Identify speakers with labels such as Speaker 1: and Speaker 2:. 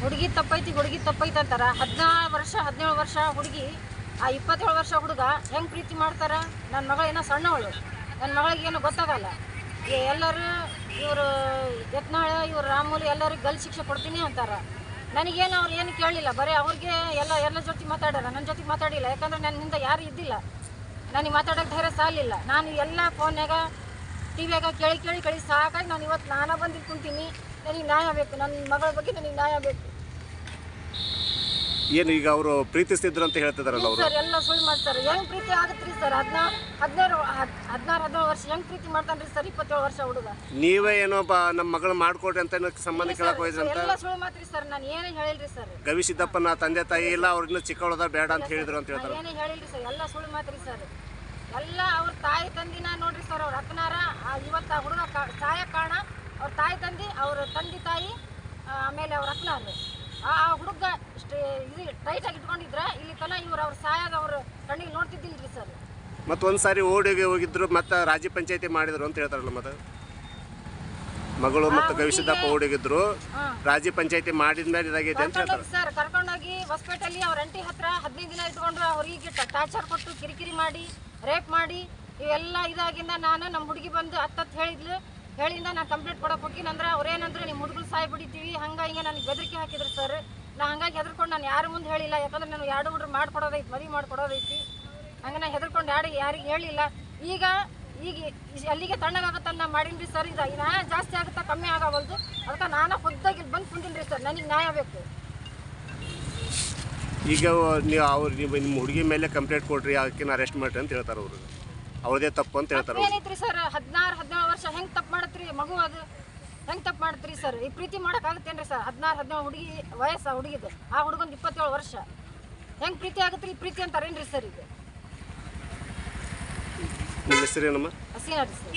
Speaker 1: ಹುಡುಗಿ ತಪ್ಪೈತಿ ಹುಡುಗಿ ತಪ್ಪೈತಿ ಅಂತಾರ. ಹದಿನಾರು ವರ್ಷ, ಹದಿನೇಳು ವರ್ಷ ಹುಡುಗಿ, ಆ ಇಪ್ಪತ್ತೇಳು ವರ್ಷ ಹುಡುಗ ಹೆಂಗೆ ಪ್ರೀತಿ ಮಾಡ್ತಾರ? ನನ್ನ ಮಗಳು ಸಣ್ಣವಳು. ನನ್ನ ಮಗಳಿಗೆ ಗೊತ್ತಾಗಲ್ಲ. ಎಲ್ಲರೂ ಇವರು ಯತ್ನಾಳ, ಇವರು ರಾಮೂಲಿ ಎಲ್ಲರಿಗೂ ಗಲ್ ಶಿಕ್ಷೆ ಕೊಡ್ತೀನಿ ಅಂತಾರ. ನನಗೇನು ಅವ್ರು ಏನು ಕೇಳಲಿಲ್ಲ ಬರೀ ಅವ್ರಿಗೆ ಎಲ್ಲ ಎಲ್ಲ ಜೊತೆ ಮಾತಾಡ್ಯಾರ ನನ್ನ ಜೊತೆ ಮಾತಾಡಿಲ್ಲ. ಯಾಕಂದ್ರೆ ನನ್ನಿಂದ ಯಾರು ಇದ್ದಿಲ್ಲ. ನನಗೆ ಮಾತಾಡೋಕೆ ಧೈರ್ಯ ಸಾಲಿಲ್ಲ. ನಾನು ಎಲ್ಲ ಫೋನ್ಯಾಗ ಟಿವಿಯಾಗ ಕೇಳಿ ಕೇಳಿ ಕೇಳಿ ಸಾಕಾಗಿ ನಾನು ಇವತ್ತು ನಾನೇ ಬಂದು ಕುಂತೀನಿ. ನನಗೆ ನ್ಯಾಯ ಬೇಕು ನನ್ನ ಮಗಳ ಬಗ್ಗೆ ನನಗೆ ನ್ಯಾಯ ಬೇಕು.
Speaker 2: ಏನು ಈಗ ಅವರು ಪ್ರೀತಿಸ್ತಿದ್ರು ಅಂತ ಹೇಳ್ತಿದಾರಲ್ಲ ಅವರು?
Speaker 1: ಸರ್ ಎಲ್ಲ ಸುಳ್ಳು ಮಾಡ್ತಾರೆ. ಹೆಂಗ್ ಪ್ರೀತಿ ಆಗತ್ರಿ ಸರ್? ಹದಿನಾ ಹದಿನಾರು ಹದಿನಾರು ಹದಿನೇಳು ವರ್ಷ ಹೆಂಗ್ ಪ್ರೀತಿ ಮಾಡ್ತಾನ್ರಿ ಸರ್? ಇಪ್ಪತ್ತೇಳು ವರ್ಷ ಹುಡುಗ.
Speaker 2: ನೀವೇ ಏನೋ ಬ ನಮ್ಮ ಮಗಳು ಮಾಡ್ಕೊಡ್ರಿ ಅಂತ ಏನೋ ಸಂಬಂಧ ಕೇಳಕ್ ಹೋಯ್ತು ಅಂತ?
Speaker 1: ಎಲ್ಲ ಸುಳ್ಳು ಮಾತ್ರಿ ಸರ್ ನಾನು ಏನು ಹೇಳಿಲ್ರಿ ಸರ್.
Speaker 2: ಗವಿ ಸಿದ್ದಪ್ಪನ ತಂದೆ ತಾಯಿ ಇಲ್ಲ ಅವ್ರನ್ನ ಚಿಕ್ಕವಳದ ಬೇಡ ಅಂತ ಹೇಳಿದ್ರು ಅಂತ ಹೇಳ್ತಾರೆ.
Speaker 1: ಏನು ಹೇಳಿಲ್ರಿ ಸರ್ ಎಲ್ಲ ಸುಳ್ಳು ಮಾತ್ರಿ ಸರ್. ಎಲ್ಲ ಅವ್ರ ತಾಯಿ ತಂದಿನ ನೋಡ್ರಿ ಸರ್ ಅವ್ರ. ಅಕ್ಕನಾರ ಆ ಇವತ್ತು ಆ ಹುಡುಗ ಸಾಯ ಕಾರಣ ಅವ್ರ ತಾಯಿ ತಂದಿ ಅವ್ರ ತಂದೆ ತಾಯಿ ಆಮೇಲೆ ಅವ್ರ ಅಕ್ಕನವ್ರು ಆ ಆ ಹುಡುಗ ಇಷ್ಟು ಟೈಟ್ ಟೈಟಾಗಿ ಇಟ್ಕೊಂಡಿದ್ರ ಇಲ್ಲಿ ತನ ಇವ್ರ ಅವ್ರ ಸಾಯಾಗ ಅವ್ರ ಕಣ್ಣಿಗೆ ನೋಡ್ತಿದ್ದಿಲ್ರಿ ಸರ್.
Speaker 2: ಮತ್ತೆ ಒಂದ್ಸಾರಿ ಓಡಿಗೆ ಹೋಗಿದ್ರು ಮತ್ತೆ ರಾಜ್ಯ ಪಂಚಾಯತಿ ಮಾಡಿದ್ರು ಅಂತ ಹೇಳ್ತಾರಲ್ಲ ಮತ್ತೆ ಮಗಳು ಮತ್ತು ಗವಿಸಿದ್ದಪ್ಪ ಓಡಿಗಿದ್ರು. ರಾಜ್ಯ ಪಂಚಾಯತಿ ಮಾಡಿದ್ಮೇಲೆ ಇದಾಗಿದೆ ಅಂತ ಹೇಳ್ತಾರೆ.
Speaker 1: ಸರ್ ಕರ್ಕೊಂಡೋಗಿ ಹೊಸಪೇಟೆಯಲ್ಲಿ ಅವ್ರ ಅಂಟಿ ಹತ್ರ ಹದಿನೈದು ದಿನ ಇಟ್ಕೊಂಡ್ರು ಅವ್ರಿಗೆ ಟಾರ್ಚರ್ ಕೊಟ್ಟು ಕಿರಿಕಿರಿ ಮಾಡಿ ರೇಪ್ ಮಾಡಿ ಇವೆಲ್ಲ ಇದಾಗಿಂದ ನಾನು ನಮ್ಮ ಹುಡುಗಿ ಬಂದು ಹತ್ತತ್ತು ಹೇಳಿದ್ಲು. ಹೇಳಿಂದ ನಾನು ಕಂಪ್ಲೇಂಟ್ ಕೊಡಕ್ ಹೋಗಿನ ಅಂದ್ರೆ ಅವ್ರೇನಂದ್ರೆ ನಿಮ್ಮ ಹುಡುಗರು ಸಾಯ್ ಬಿಡಿತೀವಿ ಹಂಗೆ ಹಿಂಗೆ ನನಗೆ ಬೆದರಿಕೆ ಹಾಕಿದ್ರು ಸರ್ ನಾ ಹಂಗಾಗಿ ಹೆದರ್ಕೊಂಡು ನಾನು ಯಾರು ಮುಂದೆ ಹೇಳಿಲ್ಲ. ಯಾಕಂದ್ರೆ ನಾನು ಎರಡು ಹುಡುಗರು ಮಾಡ್ಕೊಡೋದೈತಿ ಮದುವೆ ಮಾಡ್ಕೊಡೋದೈತಿ. ಹಂಗೆ ನಾನು ಹೆದರ್ಕೊಂಡು ಯಾರು ಯಾರಿಗೆ ಹೇಳಿಲ್ಲ. ಈಗ ಈಗ ಅಲ್ಲಿಗೆ ತಣ್ಣಗಾಗತ್ತಲ್ಲ ನಾ ಮಾಡೀನಿ ಸರ್ ಇದು ನ್ಯಾಯ ಜಾಸ್ತಿ ಆಗುತ್ತಾ ಕಮ್ಮಿ ಆಗವಲ್ದು. ಅದಕ್ಕೆ ನಾನು ಹೊದ್ದಾಗಿ ಇಲ್ಲಿ ಬಂದು ಕುಂತೀನಿ ಸರ್ ನನಗೆ ನ್ಯಾಯ ಬೇಕು.
Speaker 2: ಈಗ ನೀವು ಅವ್ರು ನೀವು ನಿಮ್ಮ ಹುಡುಗಿ ಮೇಲೆ ಕಂಪ್ಲೇಂಟ್ ಕೊಡ್ರಿ ಅದಕ್ಕೆ ಅರೆಸ್ಟ್ ಮಾಡ್ರಿ ಅಂತ ಹೇಳ್ತಾರೆ ಅವರು. ಅವ್ರದೇ ತಪ್ಪು ಅಂತ ಹೇಳ್ತಾರೆ
Speaker 1: ಏನೈತ್ರಿ ಸರ್ ಹದಿನಾರು ಹದಿನೇಳು ವರ್ಷ ಹೆಂಗೆ ತಪ್ಪು ಮಾಡತ್ರಿ ಮಗು ಅದು ಹೆಂಗೆ ಸರ್ ಈ ಪ್ರೀತಿ ಮಾಡೋಕ್ಕಾಗತ್ತೇನ್ರಿ ಸರ್? ಹದಿನಾರು ಹದಿನೇಳು ಹುಡುಗಿ ವಯಸ್ಸು ಹುಡುಗಿದೆ. ಆ ಹುಡುಗಂದು ಇಪ್ಪತ್ತೇಳು ವರ್ಷ. ಹೆಂಗೆ ಪ್ರೀತಿ ಆಗುತ್ತೆ ಈ ಪ್ರೀತಿ ಅಂತಾರೇನ್ರಿ ಸರ್ ಇದು?
Speaker 2: ನಿಮ್ಮ ಹೆಸರೇನಮ್ಮ?
Speaker 1: ಹಸೀನಾ ರೀ ಸರ್.